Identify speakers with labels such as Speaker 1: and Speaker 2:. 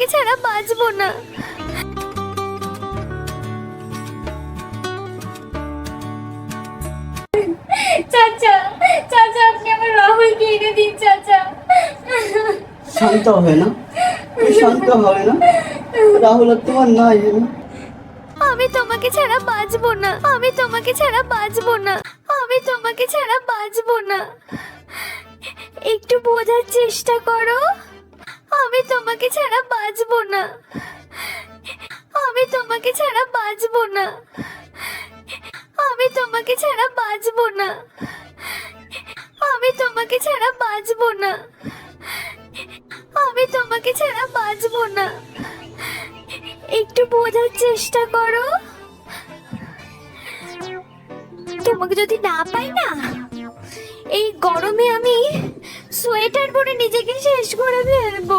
Speaker 1: তোমাকে ছাড়া বাঁচবো না। চাচা চাচা আপনি আমার রাহুলকে এনে দিন চাচা।
Speaker 2: শান্ত হয় না। শান্ত হয় না। রাহুল আর তোমার নাই না
Speaker 1: আমি তোমাকে ছাড়া বাঁচবো না। আমি তোমাকে ছাড়া বাঁচবো না। আমি তোমাকে ছাড়া বাঁচবো না। একটু বোঝার চেষ্টা করো। তোমাকে ছাড়া বাঁচবো না। আমি তোমাকে ছাড়া বাঁচবো না। আমি তোমাকে ছাড়া বাঁচবো না। আমি তোমাকে ছাড়া বাঁচবো না। আমি তোমাকে ছাড়া বাঁচবো না। একটু বোঝার চেষ্টা করো। তোমাকে যদি না পাই না নিজেকে শেষ করে ফেলব